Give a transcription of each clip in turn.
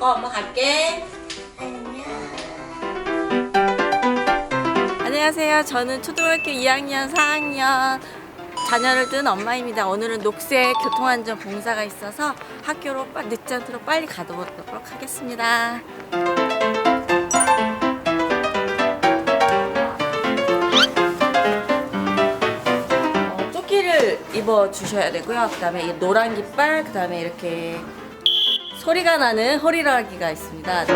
엄마 갈게. 안녕하세요. 저는 초등학교 2학년, 4학년 자녀를 둔 엄마입니다. 오늘은 녹색 교통안전 봉사가 있어서 학교로 빠- 늦지 않도록 빨리 가보도록 하겠습니다. 어, 조끼를 입어 주셔야 되고요. 그다음에 이 노란 깃발, 그다음에 이렇게 소리가 나는 호리라기가 있습니다.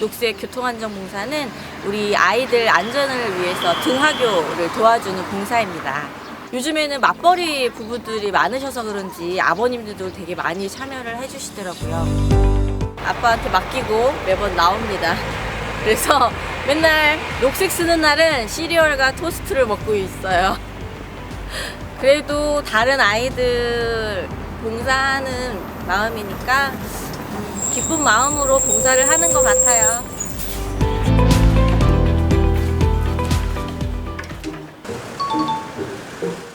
녹색 교통안전봉사는 우리 아이들 안전을 위해서 등하교를 도와주는 봉사입니다. 요즘에는 맞벌이 부부들이 많으셔서 그런지 아버님들도 되게 많이 참여를 해주시더라고요. 아빠한테 맡기고 매번 나옵니다. 그래서 맨날 녹색 쓰는 날은 시리얼과 토스트를 먹고 있어요. 그래도 다른 아이들 봉사하는 마음이니까 음, 기쁜 마음으로 봉사를 하는 것 같아요.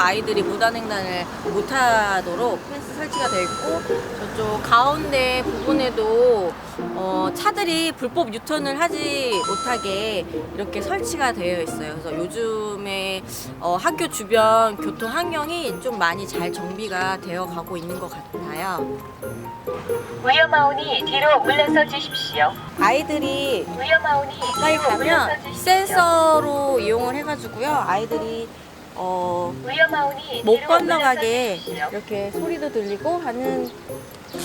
아이들이 무단횡단을 못하도록 펜스 설치가 되어 있고 저쪽 가운데 부분에도 어, 차들이 불법 유턴을 하지 못하게 이렇게 설치가 되어 있어요. 그래서 요즘에 어, 학교 주변 교통 환경이 좀 많이 잘 정비가 되어 가고 있는 것 같아요. 위험하오니 뒤로 물러서 주십시오. 아이들이 위험하오니 가까이 가면. 센서로 이용을 해가지고요. 아이들이 어, 못 건너가게. 이렇게 소리도 들리고 하는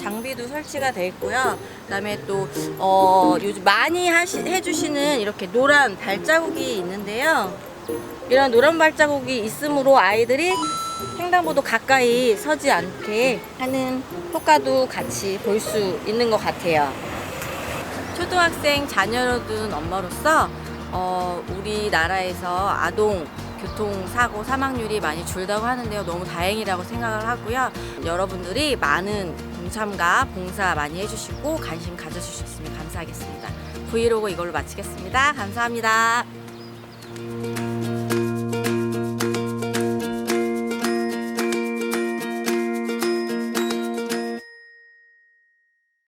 장비도 설치가 돼 있고요. 그다음에 또 어, 요즘 많이 하시, 해주시는 이렇게 노란 발자국이 있는데요. 이런 노란 발자국이 있으므로 아이들이 횡단보도 가까이 서지 않게 하는 효과도 같이 볼 수 있는 것 같아요. 초등학생 자녀를 둔 엄마로서 어, 우리나라에서 아동 교통사고 사망률이 많이 줄다고 하는데요. 너무 다행이라고 생각을 하고요. 여러분들이 많은 동참과 봉사 많이 해주시고 관심 가져주셨으면 감사하겠습니다. 브이로그 이걸로 마치겠습니다. 감사합니다.